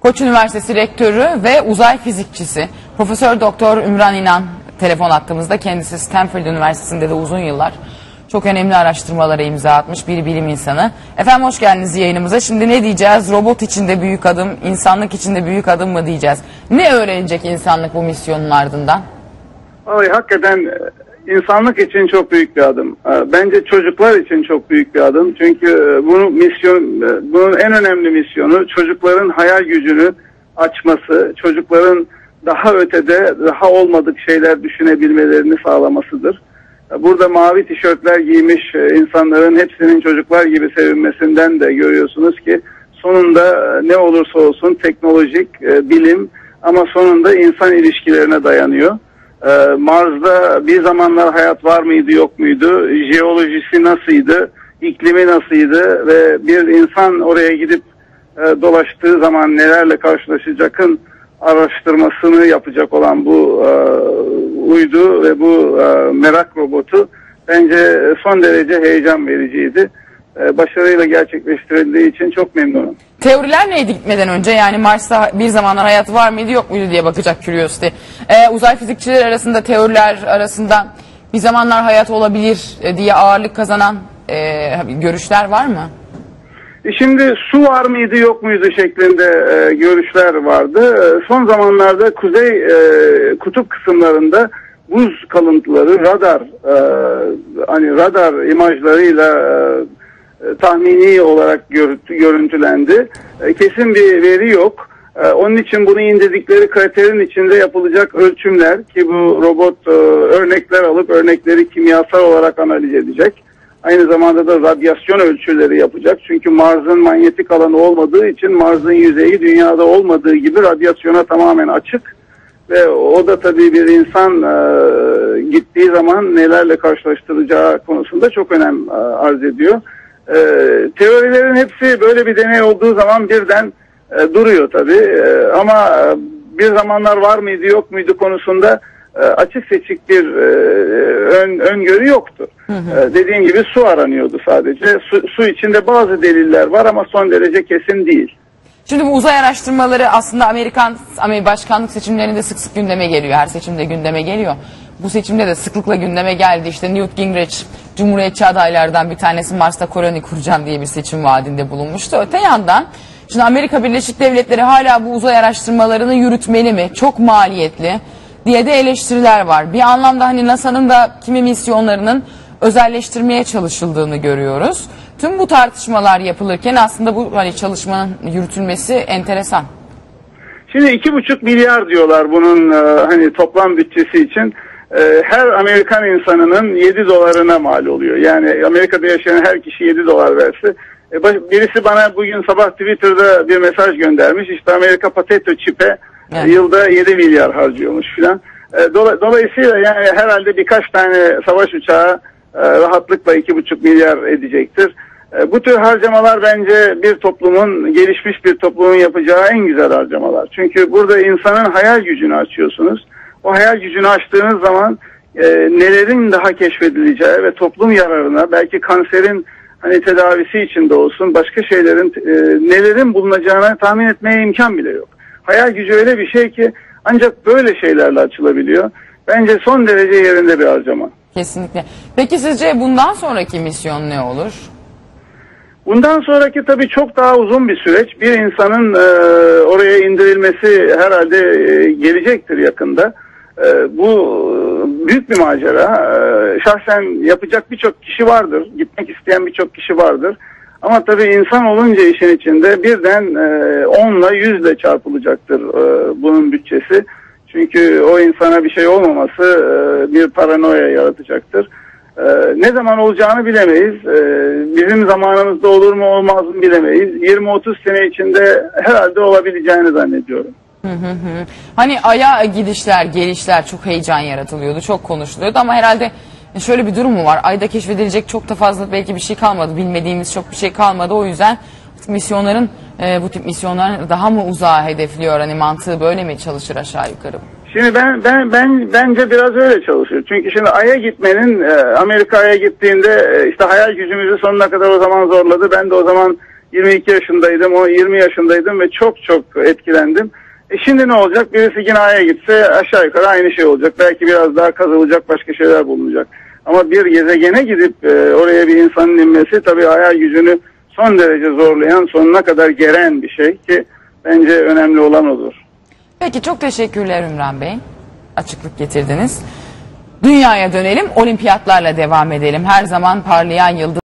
Koç Üniversitesi Rektörü ve uzay fizikçisi Profesör Doktor Ümran İnan telefon attığımızda kendisi Stanford Üniversitesi'nde de uzun yıllar çok önemli araştırmalara imza atmış bir bilim insanı. Efendim hoş geldiniz yayınımıza. Şimdi ne diyeceğiz? Robot içinde büyük adım, insanlık içinde büyük adım mı diyeceğiz? Ne öğrenecek insanlık bu misyonun ardından? Ay, hakikaten insanlık için çok büyük bir adım. E, Bence çocuklar için çok büyük bir adım. Çünkü e, bunu misyon, e, bunun en önemli misyonu çocukların hayal gücünü açması, çocukların daha ötede, daha olmadık şeyler düşünebilmelerini sağlamasıdır. E, Burada mavi tişörtler giymiş insanların hepsinin çocuklar gibi sevinmesinden de görüyorsunuz ki sonunda ne olursa olsun teknolojik, bilim ama sonunda insan ilişkilerine dayanıyor. Ee, Mars'da bir zamanlar hayat var mıydı yok muydu? Jeolojisi nasıldı? iklimi nasıldı? Ve bir insan oraya gidip e, dolaştığı zaman nelerle karşılaşacakın araştırmasını yapacak olan bu e, uydu ve bu e, merak robotu bence son derece heyecan vericiydi. E, başarıyla gerçekleştirildiği için çok memnunum. Teoriler neydi gitmeden önce? Yani Mars'ta bir zamanlar hayat var mıydı yok muydu diye bakacak Curiosity. Ee, uzay fizikçileri arasında teoriler arasında bir zamanlar hayat olabilir e, diye ağırlık kazanan e, görüşler var mı? E Şimdi su var mıydı yok muydu şeklinde e, görüşler vardı. E, son zamanlarda kuzey e, kutup kısımlarında buz kalıntıları radar e, hani radar imajlarıyla e, tahmini olarak görüntü, görüntülendi. E, kesin bir veri yok. E, onun için bunu indirdikleri kraterin içinde yapılacak ölçümler ki bu robot e, örnekler alıp örnekleri kimyasal olarak analiz edecek. Aynı zamanda da radyasyon ölçüleri yapacak. Çünkü Mars'ın manyetik alanı olmadığı için Mars'ın yüzeyi dünyada olmadığı gibi radyasyona tamamen açık. Ve o da tabii bir insan e, gittiği zaman nelerle karşılaştıracağı konusunda çok önem e, arz ediyor. E, teorilerin hepsi böyle bir deney olduğu zaman birden e, duruyor tabii. E, ama bir zamanlar var mıydı yok muydu konusunda e, açık seçik bir e, ön, öngörü yoktu. E, dediğim gibi su aranıyordu sadece. Su, su içinde bazı deliller var ama son derece kesin değil. Şimdi bu uzay araştırmaları aslında Amerikan Amerika başkanlık seçimlerinde sık sık gündeme geliyor. Her seçimde gündeme geliyor. Bu seçimde de sıklıkla gündeme geldi. İşte Newt Gingrich Cumhuriyetçi adaylardan bir tanesi Mars'ta koloni kuracağım diye bir seçim vaadinde bulunmuştu. Öte yandan şimdi Amerika Birleşik Devletleri hala bu uzay araştırmalarını yürütmeli mi? Çok maliyetli diye de eleştiriler var. Bir anlamda hani NASA'nın da kimi misyonlarının özelleştirmeye çalışıldığını görüyoruz. Tüm bu tartışmalar yapılırken aslında bu hani çalışmanın yürütülmesi enteresan. Şimdi iki buçuk milyar diyorlar bunun e, hani toplam bütçesi için. E, her Amerikan insanının 7 dolarına mal oluyor. Yani Amerika'da yaşayan her kişi 7 dolar verse. E, birisi bana bugün sabah Twitter'da bir mesaj göndermiş. İşte Amerika potato çipe Evet. yılda 7 milyar harcıyormuş filan. E, dola- dolayısıyla yani herhalde birkaç tane savaş uçağı e, rahatlıkla iki buçuk milyar edecektir. E, Bu tür harcamalar bence bir toplumun, gelişmiş bir toplumun yapacağı en güzel harcamalar. Çünkü burada insanın hayal gücünü açıyorsunuz. O hayal gücünü açtığınız zaman e, nelerin daha keşfedileceği ve toplum yararına, belki kanserin hani tedavisi içinde olsun, başka şeylerin e, nelerin bulunacağını tahmin etmeye imkan bile yok. Hayal gücü öyle bir şey ki ancak böyle şeylerle açılabiliyor. Bence son derece yerinde bir harcama. Kesinlikle. Peki sizce bundan sonraki misyon ne olur? Bundan sonraki tabii çok daha uzun bir süreç. Bir insanın e, oraya indirilmesi herhalde e, gelecektir yakında. E, bu e, büyük bir macera. E, şahsen yapacak birçok kişi vardır. Gitmek isteyen birçok kişi vardır. Ama tabii insan olunca işin içinde birden e, 10 ile 100 ile çarpılacaktır e, bunun bütçesi. Çünkü o insana bir şey olmaması e, bir paranoya yaratacaktır. Ee, ne zaman olacağını bilemeyiz. Ee, bizim zamanımızda olur mu olmaz mı bilemeyiz. 20-30 sene içinde herhalde olabileceğini zannediyorum. Hani aya gidişler, gelişler çok heyecan yaratılıyordu, çok konuşuluyordu ama herhalde şöyle bir durum mu var? Ayda keşfedilecek çok da fazla belki bir şey kalmadı, bilmediğimiz çok bir şey kalmadı. O yüzden misyonların, e, bu tip misyonlar daha mı uzağa hedefliyor? Hani mantığı böyle mi çalışır aşağı yukarı? Şimdi ben ben ben bence biraz öyle çalışıyor. Çünkü şimdi Ay'a gitmenin e, Amerika'ya gittiğinde e, işte hayal gücümüzü sonuna kadar o zaman zorladı. Ben de o zaman 22 yaşındaydım, o 20 yaşındaydım ve çok çok etkilendim. E şimdi ne olacak? Birisi yine Ay'a gitse aşağı yukarı aynı şey olacak. Belki biraz daha kazılacak başka şeyler bulunacak. Ama bir gezegene gidip e, oraya bir insanın inmesi tabii hayal gücünü son derece zorlayan, sonuna kadar geren bir şey ki bence önemli olan odur. Peki çok teşekkürler Ümran Bey. Açıklık getirdiniz. Dünyaya dönelim, olimpiyatlarla devam edelim. Her zaman parlayan yıldız